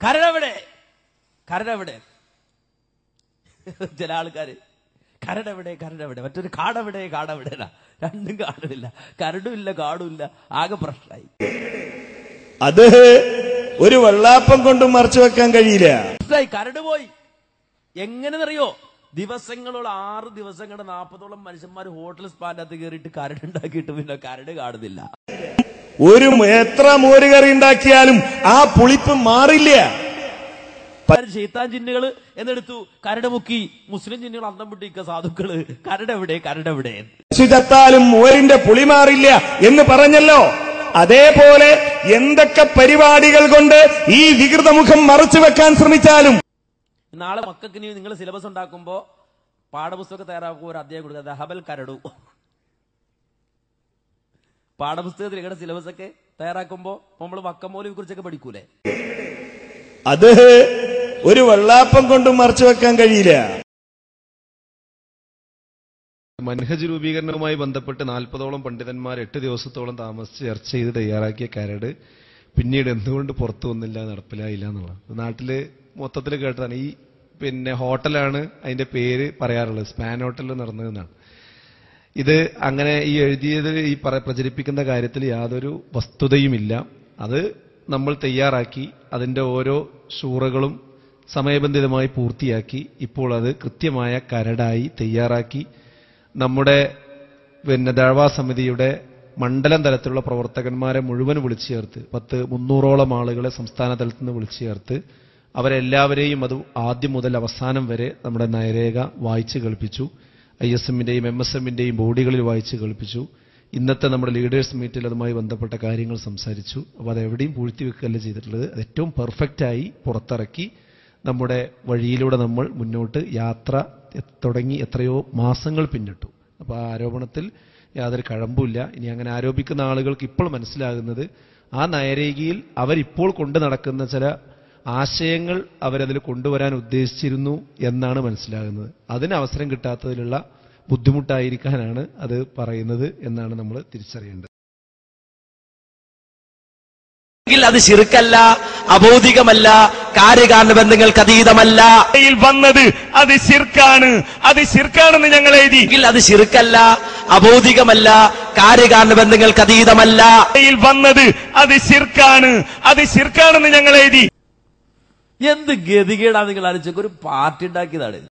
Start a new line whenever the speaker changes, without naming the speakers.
കരടെവിടെ? കരടവിടെ? ചില ആൾക്കാര് കരടവിടെ കരടെവിടെ? മറ്റൊരു കാടവിടെ കാടെവിടെ രണ്ടും കാടില്ല കരടും ഇല്ല കാടും ഇല്ല ആകെ പ്രശ്നമായി.
അത് ഒരു വെള്ളാപ്പം കൊണ്ടും മറച്ചു വെക്കാൻ കഴിയില്ല.
കരട് പോയി. എങ്ങനെന്നറിയോ ദിവസങ്ങളോളം ആറ് ദിവസങ്ങളുടെ നാൽപ്പതോളം മനുഷ്യന്മാർ ഹോട്ടൽ സ്പാനകത്ത് കയറിയിട്ട് കരട് ഉണ്ടാക്കിയിട്ട് പിന്നെ കരട് കാണുന്നില്ല
ഒരു എത്ര മോരുകറി ഉണ്ടാക്കിയാലും ആ പുളിപ്പ് മാറില്ല.
ഷെയ്ത്താൻ ജിന്നുകൾ എന്നെടുത്തു. കരട് മുക്കി. മുസ്ലിം ജിന്നുകൾ അന്തം വിട്ടിക്ക സാധുക്കൾ. കരടെവിടെ കരടെവിടെ?
പശു ചത്താലും മോരിന്റെ പുളി മാറില്ല എന്ന് പറഞ്ഞല്ലോ. അതേപോലെ എന്തൊക്കെ പരിപാടികൾ കൊണ്ട് ഈ വികൃതമുഖം മറച്ചു വെക്കാൻ ശ്രമിച്ചാലും.
നാളെ മക്കൾക്ക് നിങ്ങൾ സിലബസ് ഉണ്ടാക്കുമ്പോ പാഠപുസ്തകം തയ്യാറാക്കുമ്പോൾ ഒരു അധ്യായം കൊടുക്കുക. ദഹബൽ കരടു. പാഠപുസ്തകത്തിൽ ഇവിടെ സിലബസ് ഒക്കെ തയ്യാറാക്കുമ്പോ നമ്മൾ വക്കമോലിനെ കുറിച്ചൊക്കെ പഠിക്കൂലേ?
അത് ഒരു വെള്ളാപ്പം കൊണ്ടും മറച്ചു വെക്കാൻ കഴിയില്ല.
മൻഹജ് രൂപീകരണവുമായി ബന്ധപ്പെട്ട് നാൽപ്പതോളം പണ്ഡിതന്മാർ എട്ട് ദിവസത്തോളം താമസിച്ച് ചർച്ച ചെയ്ത് തയ്യാറാക്കിയ കരട് പിന്നീട് എന്തുകൊണ്ട് പുറത്തു വന്നില്ല നടപ്പിലായില്ല എന്നുള്ളത് നാട്ടിൽ മൊത്തത്തിൽ കേട്ടതാണ്. ഈ പിന്നെ ഹോട്ടലാണ് അതിന്റെ പേര് പറയാറുള്ളത്. സ്പാൻ ഹോട്ടലിൽ നടന്നതെന്നാണ് ഇത് അങ്ങനെ ഈ എഴുതിയത് ഈ പറ പ്രചരിപ്പിക്കുന്ന കാര്യത്തിൽ യാതൊരു വസ്തുതയുമില്ല. അത് നമ്മൾ തയ്യാറാക്കി അതിന്റെ ഓരോ ഷൂറകളും സമയബന്ധിതമായി പൂർത്തിയാക്കി ഇപ്പോൾ അത് കൃത്യമായ കരടായി തയ്യാറാക്കി. നമ്മുടെ പിന്നെ ദഴവാ സമിതിയുടെ മണ്ഡലം തലത്തിലുള്ള പ്രവർത്തകന്മാരെ മുഴുവൻ വിളിച്ചു ചേർത്ത് പത്ത് മുന്നൂറോളം ആളുകളെ സംസ്ഥാന തലത്തിൽ നിന്ന് വിളിച്ചു ചേർത്ത് അവരെല്ലാവരെയും അത് ആദ്യം മുതൽ അവസാനം വരെ നമ്മുടെ നയരേഖ വായിച്ചു കേൾപ്പിച്ചു. ഐ എസ് എമ്മിന്റെയും എം എസ് എമ്മിന്റെയും ബോഡികളിൽ വായിച്ച് കേൾപ്പിച്ചു. ഇന്നത്തെ നമ്മുടെ ലീഡേഴ്സ് മീറ്റിൽ അതുമായി ബന്ധപ്പെട്ട കാര്യങ്ങൾ സംസാരിച്ചു. അപ്പോൾ അതെവിടെയും പൂഴ്ത്തി വെക്കുകയല്ല ചെയ്തിട്ടുള്ളത്. അത് ഏറ്റവും പെർഫെക്റ്റായി പുറത്തിറക്കി നമ്മുടെ വഴിയിലൂടെ നമ്മൾ മുന്നോട്ട് യാത്ര തുടങ്ങി എത്രയോ മാസങ്ങൾ പിന്നിട്ടു. അപ്പോൾ ആ ആരോപണത്തിൽ യാതൊരു കഴമ്പുമില്ല. ഇനി അങ്ങനെ ആരോപിക്കുന്ന ആളുകൾക്ക് ഇപ്പോൾ മനസ്സിലാകുന്നത് ആ നയരേഖയിൽ അവരിപ്പോൾ കൊണ്ടു നടക്കുന്ന ചില ആശയങ്ങൾ അവരതിൽ കൊണ്ടുവരാൻ ഉദ്ദേശിച്ചിരുന്നു എന്നാണ് മനസ്സിലാകുന്നത്. അതിന് അവസരം കിട്ടാത്തതിലുള്ള ബുദ്ധിമുട്ടായിരിക്കാനാണ് അത് പറയുന്നത് എന്നാണ് നമ്മൾ തിരിച്ചറിയേണ്ടത്.
അത് ശിർക്കല്ല അബൗദികമല്ല കാര്യകാരണ ബന്ധങ്ങൾക്ക് അതീതമല്ല
വന്നത് അത് ശിർക്കാണ്. അത് ശിർക്കാണെന്ന് ഞങ്ങൾ എഴുതി.
അത് ശിർക്കല്ല അബൗദികമല്ല കാര്യകാരണ ബന്ധങ്ങൾക്ക് അതീതമല്ല
വന്നത് അത് ശിർക്കാണ്. അത് ശിർക്കാണെന്ന് ഞങ്ങൾ എഴുതി.
എന്ത് ഗതികേടാ നിങ്ങൾ ആലോചിച്ചൊക്കെ ഒരു പാർട്ടി ഉണ്ടാക്കിയതാണ്